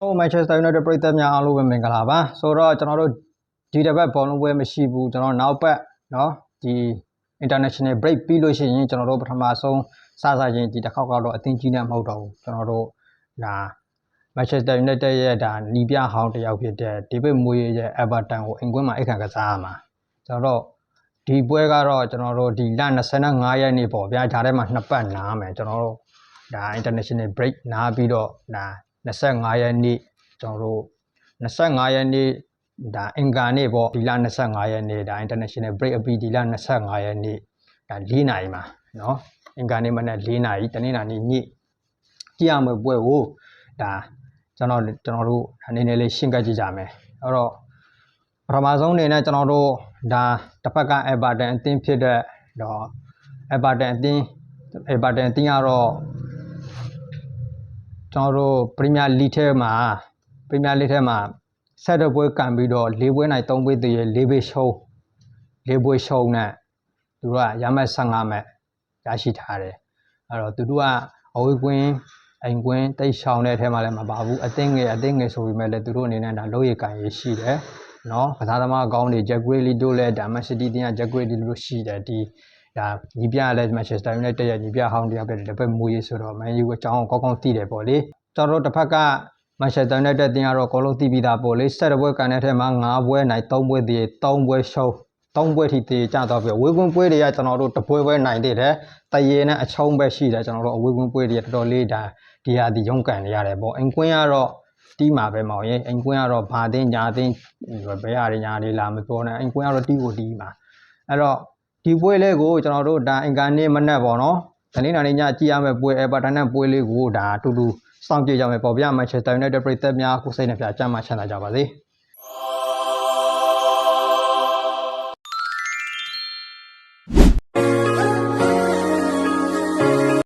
ဟို Manchester United ပြည်သက်များအားလုံးပဲမင်္ဂလာပါဆိုတော့ကျွန်တော်တို့ဒီတစ်ပတ်ဘောလုံးပွဲမရှိဘူးကျွန်တော်နောက်ပတ်เนาะဒီ international break ပြီးလို့ရှိရင်ကျွန်တော်တို့ပထမဆုံးစစချင်းဒီတစ်ခေါက်ကတော့အသင်းကြီးနဲ့မဟုတ်တော့ဘူးကျွန်တော်တို့ဒါ Manchester United ရဲ့ဒါနီးပြဟောင်းတစ်ယောက်ဖြစ်တဲ့ David Moyes ရဲ့ Everton ကိုအင်ကွင်းမှာအိတ်ခံကစားရမှာကျွန်တော်တို့ဒီပွဲကတော့ကျွန်တော်တို့ဒီလ25ရက်နေ့ပေါ့ဗျာဂျားထဲမှာနှစ်ပတ်နားမယ်ကျွန်တော်တို့ဒါ international break နားပြီးတော့ဒါ 25ရက်နေ့ကျွန်တော်တို့25ရက်နေ့ဒါအင်္ဂါနေ့ပေါ့ဒီလ25ရက်နေ့ဒါ international break အပြီးဒီလ25ရက်နေ့ဒါ4နာရီမှာเนาะအင်္ဂါနေ့မနက်4နာရီတနင်္လာနေ့ညကြည့်ရမယ့်ပွဲကိုဒါကျွန်တော်ကျွန်တော်တို့အနေနဲ့လေးရှင်းပြကြည့်ကြမယ်အဲ့တော့ပထမဆုံးအနေနဲ့ကျွန်တော်တို့ဒါတစ်ဖက်က Everton အသင်းဖြစ်တဲ့တော့ Everton အသင်း Everton အသင်းကတော့ ကျွန်တော်တို့ပရီးမီးယားလိထဲမှာပရီးမီးယားလိထဲမှာဆက်တော့ပွဲကန်ပြီးတော့၄ပွဲနိုင်၃ပွဲတည်ရ၄ပွဲရှုံး၄ပွဲရှုံးနဲ့သူတို့ကရမတ်15မဲ့ရရှိထားတယ်အဲ့တော့သူတို့ကအဝေးကွင်းအိမ်ကွင်းတိတ်ရှောင်တဲ့အထဲမှာလည်းမပါဘူးအသင်းငယ်အသင်းငယ်ဆိုပေမဲ့လည်းသူတို့အနေနဲ့ဒါလုံးရကန်ရရှိတယ်နော်ကစားသမားအကောင်းတွေဂျက်ဂရီလီတို့လည်းဒါမန်စီးတီးတင်းကဂျက်ဂရီလီတို့ရှိတယ်ဒီ ဒါညီပြလည်းမန်ချက်စတာယူနိုက်တက်ရဲ့ညီပြဟောင်းတရားပဲတပတ်မူရေးဆိုတော့မန်ယူအကြောင်းကောင်းကောင်းသိတယ်ပေါ့လေကျွန်တော်တို့တစ်ဖက်ကမန်ချက်စတာယူနိုက်တက်တင်းကတော့အကောလုံးသိပြီးသားပေါ့လေဆက်တဲ့ပွဲကန်တဲ့ထဲမှာ9ပွဲနိုင်3ပွဲတည်3ပွဲရှုံး3ပွဲထိတည်ကြတော့ပြီဝေးကွင်းပွဲတွေကကျွန်တော်တို့တပွဲပွဲနိုင်သေးတယ်တရေနဲ့အချုံးပဲရှိတယ်ကျွန်တော်တို့အဝေးကွင်းပွဲတွေကတော်တော်လေးဒါဒီဟာဒီရုန်းကန်နေရတယ်ပေါ့အိမ်ကွင်းကတော့တီးမှာပဲမောင်ရင်အိမ်ကွင်းကတော့ဘာသိညာသိဘယ်ရရညာလေးလာမပြောနဲ့အိမ်ကွင်းကတော့တီးကိုတီးမှာအဲ့တော့ ဒီပွဲလေးကိုကျွန်တော်တို့ဒါအင်ကန်နေ့မနက်ပေါ့နော်တနင်္လာနေ့ညကြည့်ရမယ့်ပွဲအဲဘာတန်နဲ့ပွဲလေးကိုဒါအတူတူစောင့်ကြည့်ကြမယ်ပေါ့ဗျာမန်ချက်စတာယူနိုက်တက်ပြည်သက်များကိုစိတ်နှပြကြမ်းမှချမ်းသာကြပါစေ။